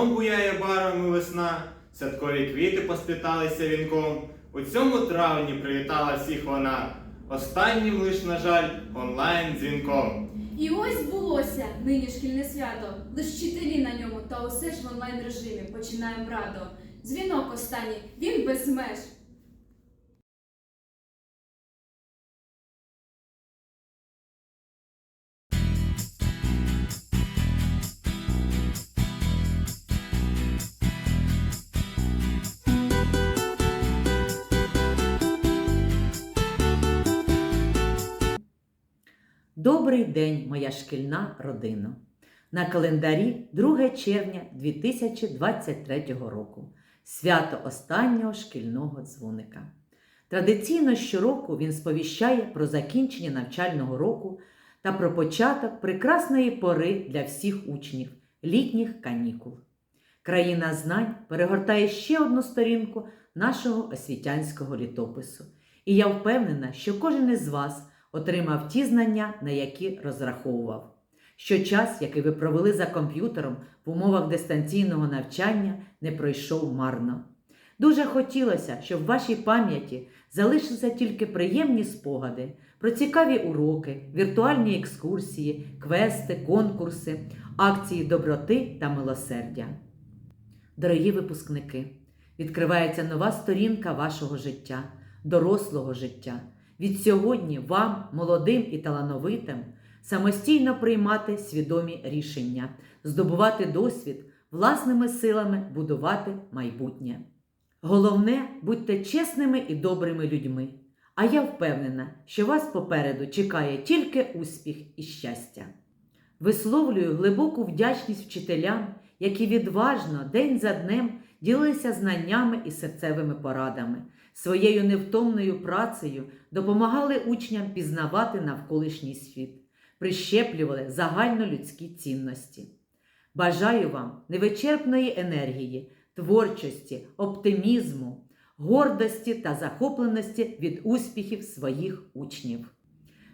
Знов буяє барвами весна, святкові квіти поспліталися вінком. У цьому травні привітала всіх вона, останнім лиш, на жаль, онлайн дзвінком. І ось збулося нині шкільне свято. Лиш вчителі на ньому, та усе ж в онлайн режимі починаємо радо. Дзвінок останній, він без меж. Добрий день, моя шкільна родина. На календарі 2 червня 2023 року. Свято останнього шкільного дзвоника. Традиційно щороку він сповіщає про закінчення навчального року та про початок прекрасної пори для всіх учнів літніх канікул. Країна знань перегортає ще одну сторінку нашого освітянського літопису. І я впевнена, що кожен із вас отримав ті знання, на які розраховував. Що час, який ви провели за комп'ютером в умовах дистанційного навчання, не пройшов марно. Дуже хотілося, щоб в вашій пам'яті залишилися тільки приємні спогади про цікаві уроки, віртуальні екскурсії, квести, конкурси, акції доброти та милосердя. Дорогі випускники, відкривається нова сторінка вашого життя, дорослого життя. Від сьогодні вам, молодим і талановитим, самостійно приймати свідомі рішення, здобувати досвід, власними силами будувати майбутнє. Головне, будьте чесними і добрими людьми. А я впевнена, що вас попереду чекає тільки успіх і щастя. Висловлюю глибоку вдячність вчителям, які відважно день за днем ділилися знаннями і серцевими порадами, своєю невтомною працею допомагали учням пізнавати навколишній світ, прищеплювали загальнолюдські цінності. Бажаю вам невичерпної енергії, творчості, оптимізму, гордості та захопленості від успіхів своїх учнів.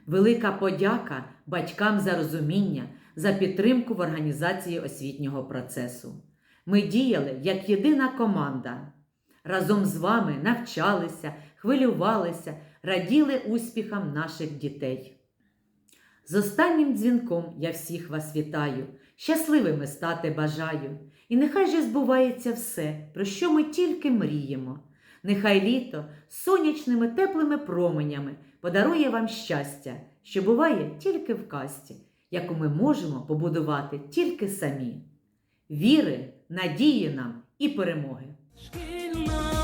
Велика подяка батькам за розуміння, за підтримку в організації освітнього процесу. Ми діяли як єдина команда. Разом з вами навчалися, хвилювалися, раділи успіхам наших дітей. З останнім дзвінком я всіх вас вітаю, щасливими стати бажаю. І нехай же збувається все, про що ми тільки мріємо. Нехай літо сонячними теплими променями подарує вам щастя, що буває тільки в касті, яку ми можемо побудувати тільки самі. Віри, надії нам і перемоги! Шкільна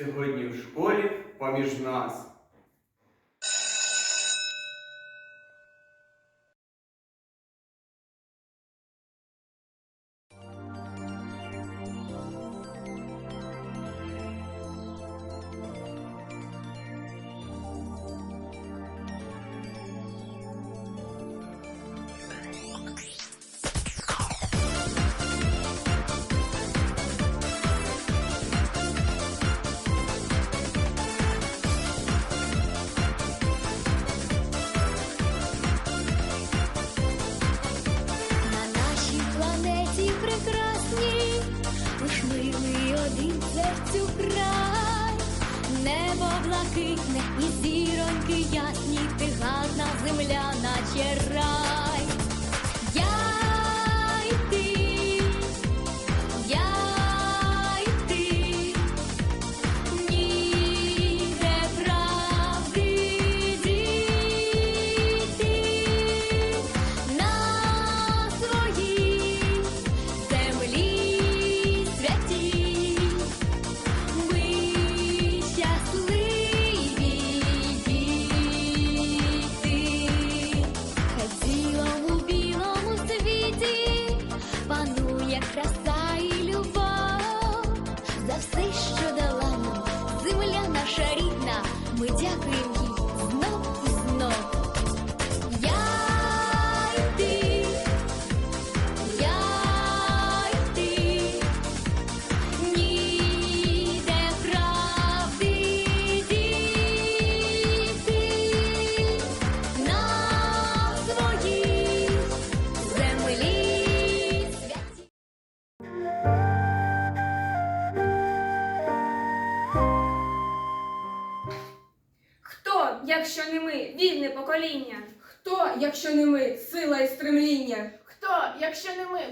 сьогодні в школі поміж нас.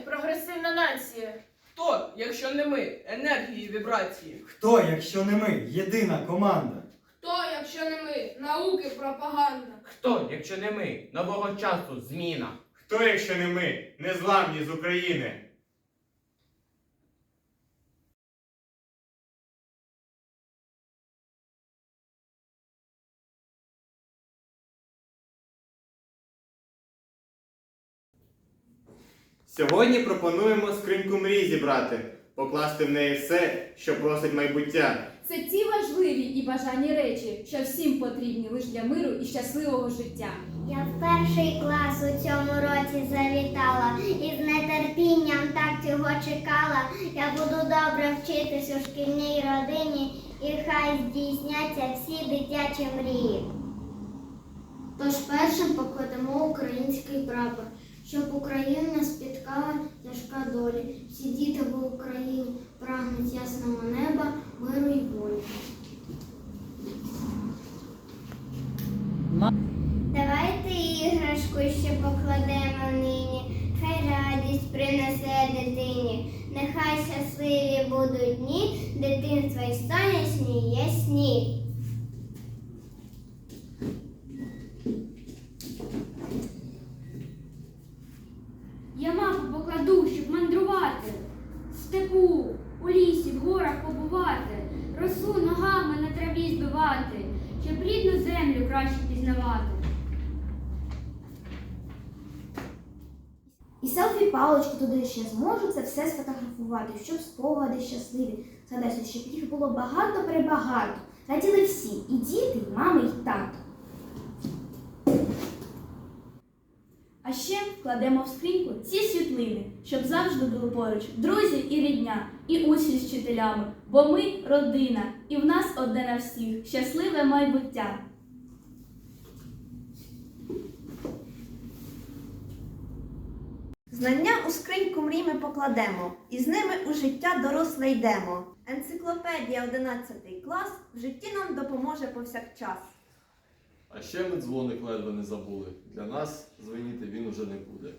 Прогресивна нація? Хто, якщо не ми, енергії вібрації? Хто, якщо не ми, єдина команда? Хто, якщо не ми, науки, пропаганда? Хто, якщо не ми, нового часу зміна? Хто, якщо не ми, незламні з України? Сьогодні пропонуємо скриньку мрій зібрати, покласти в неї все, що просить майбуття. Це ті важливі і бажані речі, що всім потрібні лише для миру і щасливого життя. Я в перший клас у цьому році завітала і з нетерпінням так цього чекала. Я буду добре вчитись у шкільній родині, і хай здійсняться всі дитячі мрії. Тож першим покладемо український прапор, щоб Україну не спіткала тяжка долі. Всі діти в Україні прагнуть ясного неба, миру і волі. Давайте іграшку ще покладемо нині, хай радість принесе дитині. Нехай щасливі будуть дні, дитинства й сонячні ясні. Паличку туди ще зможу це все сфотографувати, щоб спогади щасливі. Згадайся, щоб їх було багато прибагато. Раділи всі, і діти, і мами, і тато. А ще вкладемо в скриньку ці світлини, щоб завжди були поруч друзі і рідня, і учні з вчителями, бо ми родина, і в нас одне на всіх щасливе майбуття. Знання у скриньку мрій ми покладемо, і з ними у життя доросле йдемо. Енциклопедія 11 клас в житті нам допоможе повсякчас. А ще ми дзвоник ледве не забули. Для нас звеніти він уже не буде.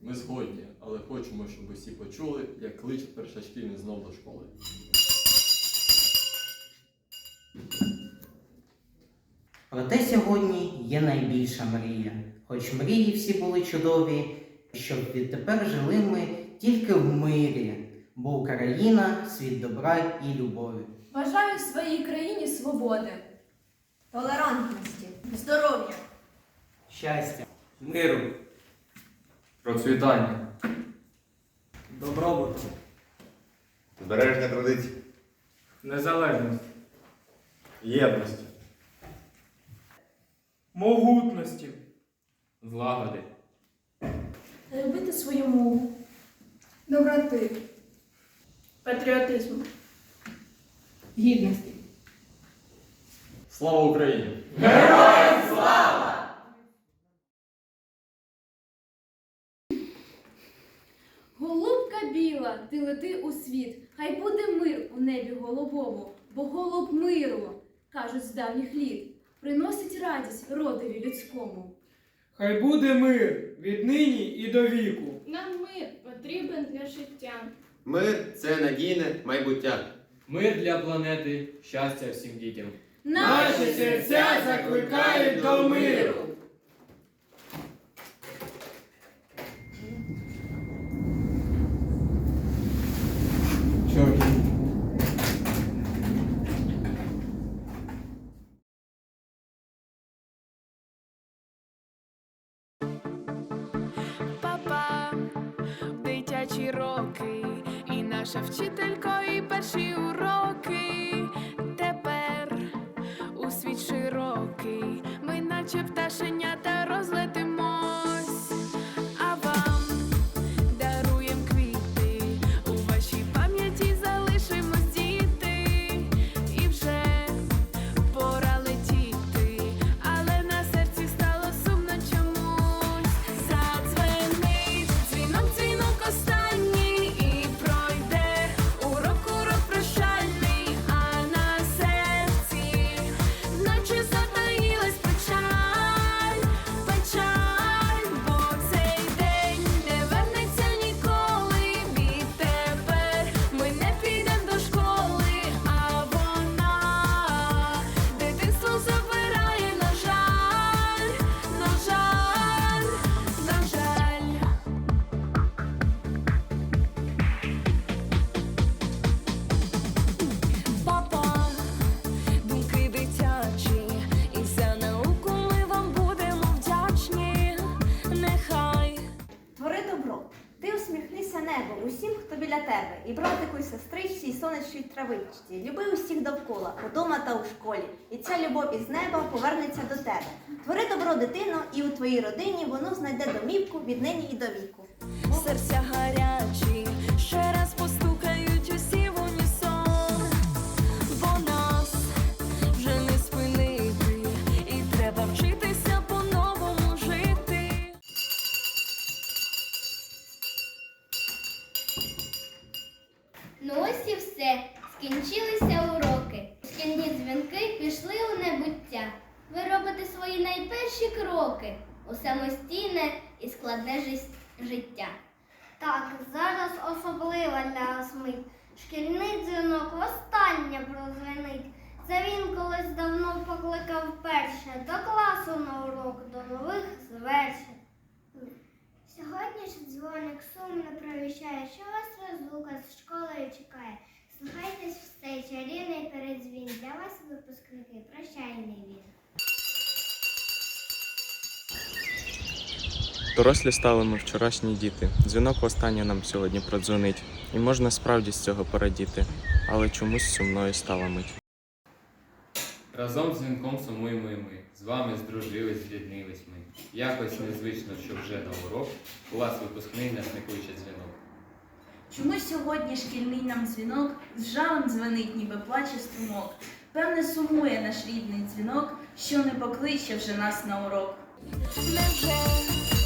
Ми згодні, але хочемо, щоб усі почули, як кличуть першачків знов до школи. Проте сьогодні є найбільша мрія. Хоч мрії всі були чудові, щоб відтепер жили ми тільки в мирі, бо Україна світ добра і любові. Бажаю своїй країні свободи. Толерантності, здоров'я. Щастя. Миру. Процвітання. Добробут. Збереження традицій. Незалежність. Єдності. Могутності. Злагоди. Любити свою мову. Доброти. Патріотизму. Гідності. Слава Україні! Голубка біла, ти лети у світ, хай буде мир у небі голубому, бо голуб миру, кажуть з давніх літ, приносить радість родові людському. Хай буде мир від нині і до віку. Нам мир потрібен для життя. Мир це надійне майбуття. Мир для планети, щастя всім дітям. Наші серця закликають до миру. Наша вчителько, і перші уроки. Тепер у світ широкий, ми наче пташенята сестричці, травичці. Люби усіх довкола, удома та у школі. І ця любов із неба повернеться до тебе. Твори добро, дитино, і у твоїй родині воно знайде домівку віднині і до віку. Серця гарячі, ще раз постукають кроки у самостійне і складне життя. Так, зараз особлива для нас мить. Шкільний дзвінок востаннє прозвенить. Це він колись давно покликав перше до класу на урок, до нових звершень. Сьогодні ж дзвоник сумно провіщає, що вас розлука з школою чекає. Слухайтесь в цей чарівний передзвін. Для вас, випускники, прощальний він. Дорослі стали ми вчорашні діти. Дзвінок востаннє нам сьогодні продзвонить. І можна справді з цього порадіти, але чомусь сумною стала мить. Разом з дзвінком сумуємо і ми. З вами здружились, зріднились ми. Якось незвично, що вже на урок у вас випускний нас не кличе дзвінок. Чому сьогодні шкільний нам дзвінок з жалем дзвонить, ніби плаче струмок? Певне, сумує наш рідний дзвінок, що не покличе вже нас на урок. Leżę.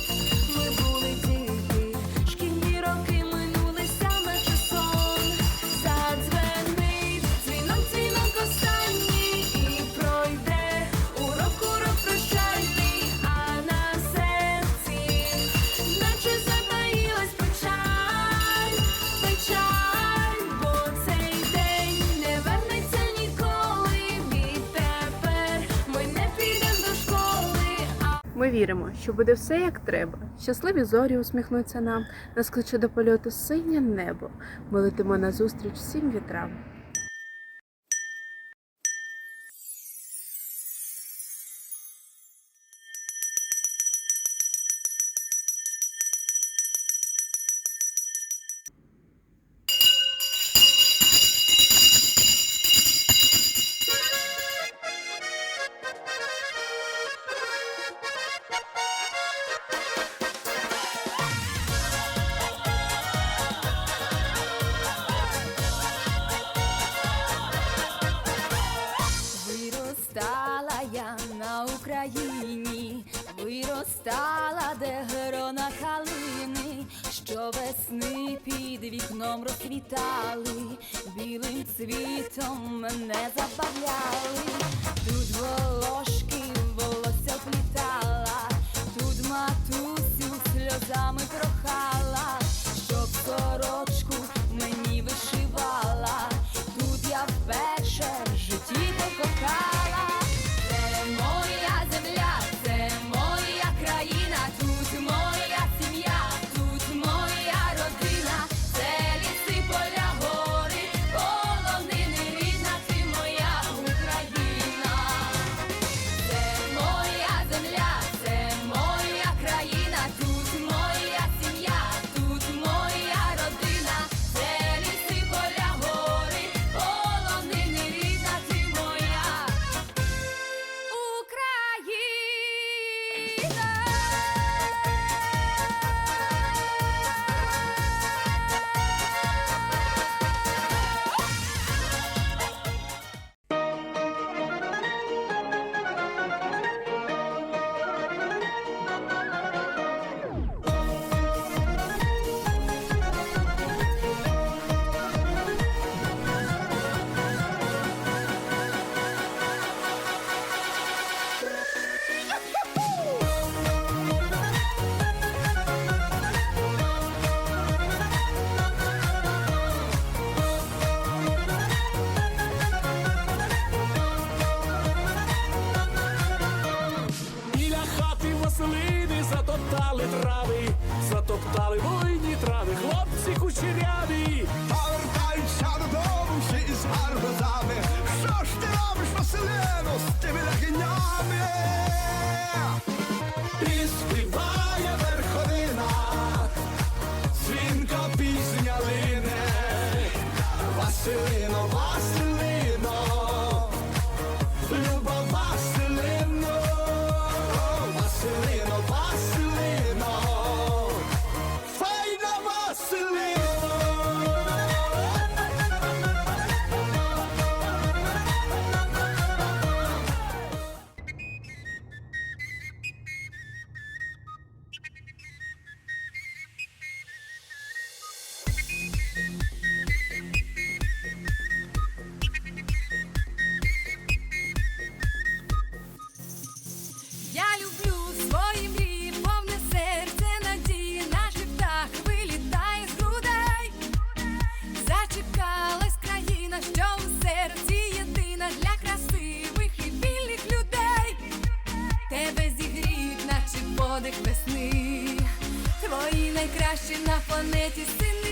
Ми віримо, що буде все як треба. Щасливі зорі усміхнуться нам, нас до польоту синє небо. Ми летимо назустріч всім вітрам. Виростала, де грона калини, що весни під вікном розквітали, білим цвітом мене забавляли, тут волошки трави, затоптали найкращі на планеті сини.